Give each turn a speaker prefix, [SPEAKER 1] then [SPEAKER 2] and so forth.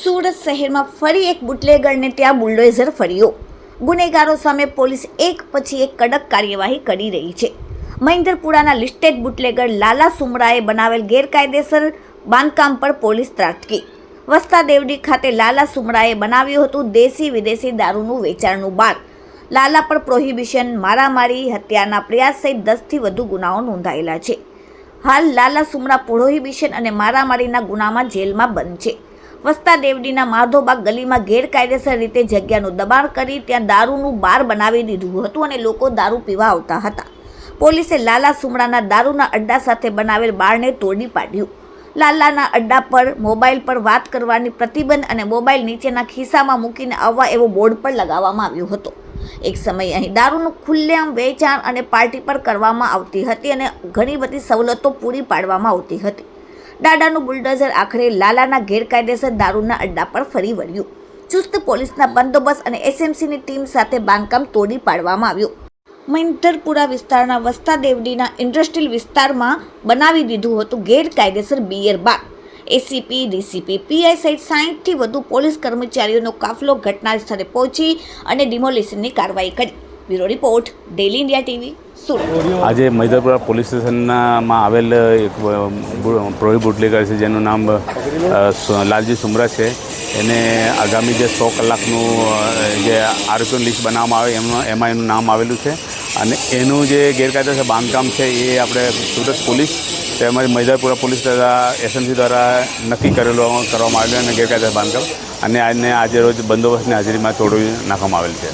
[SPEAKER 1] સુરત શહેરમાં ફરી એક બુટલેગરને ત્યાં બુલડોઝર ફર્યો. ગુનેગારો સામે પોલીસ એક પછી એક કડક કાર્યવાહી કરી રહી છે. મહિન્દરપુરાના લિસ્ટેડ બુટલેગર લાલા સુમરાએ બનાવેલ ગેરકાયદેસર બાંધકામ પર પોલીસ ત્રાટકી. વસ્તા દેવડી ખાતે લાલા સુમરાએ બનાવ્યું હતું દેશી વિદેશી દારૂનું વેચાણનું બાર. લાલા પર પ્રોહિબિશન, મારામારી, હત્યાના પ્રયાસ સહિત દસથી વધુ ગુનાઓ નોંધાયેલા છે. હાલ લાલા સુમરા પ્રોહિબિશન અને મારામારીના ગુનામાં જેલમાં બંધ છે. વસ્તા દેવડીના માધોબાગ ગલીમાં ગેરકાયદેસર રીતે જગ્યાનું દબાણ કરી ત્યાં દારૂનું બાર બનાવી દીધું હતું અને લોકો દારૂ પીવા આવતા હતા. પોલીસે લાલા સુમડાના દારૂના અડ્ડા સાથે બનાવેલ બારને તોડી પાડ્યું. લાલાના અડ્ડા પર મોબાઈલ પર વાત કરવાની પ્રતિબંધ અને મોબાઈલ નીચેના ખિસ્સામાં મૂકીને આવવા એવો બોર્ડ પર લગાવવામાં આવ્યો હતો. એક સમયે અહીં દારૂનું ખુલ્લેઆમ વેચાણ અને પાર્ટી પર કરવામાં આવતી હતી અને ઘણી બધી સવલતો પૂરી પાડવામાં આવતી હતી. દાડાનું બુલડોઝર આખરે લાલાના ગેરકાયદેસર દારૂના અડ્ડા પર ફરી વળ્યું. ચુસ્ત પોલીસના બંદોબસ્ત અને એસએમસીની ટીમ સાથે બાંધકામ તોડી પાડવામાં આવ્યું. મહિન્દરપુરા વિસ્તારના વસ્તા દેવડીના ઇન્ડસ્ટ્રીયલ વિસ્તારમાં બનાવી દીધું હતું ગેરકાયદેસર beer bar. ACP, DCP, PI સહિત સાહીઠથી વધુ પોલીસ કર્મચારીઓનો કાફલો ઘટના સ્થળે પહોંચી અને ડિમોલિશનની કાર્યવાહી કરી. Bureau report daily India TV, Surat.
[SPEAKER 2] આજે મૈદરપુરા પોલીસ સ્ટેશનમાં આવેલ એક પ્રોહી બુટલેગર છે, જેનું નામ લાલજી સુમરા છે. એને આગામી જે સો કલાકનું જે આરોપીનું લિસ્ટ બનાવવામાં આવે, એમનું, એમાં એનું નામ આવેલું છે. અને એનું જે ગેરકાયદેસર બાંધકામ છે, એ આપણે સુરત પોલીસ તેમજ મહિધરપુરા પોલીસ દ્વારા એસએમસી દ્વારા નક્કી કરેલું કરવામાં આવેલું અને ગેરકાયદે બાંધકામ. અને આજને આજે રોજ બંદોબસ્તની હાજરીમાં તોડી નાખવામાં આવેલ છે.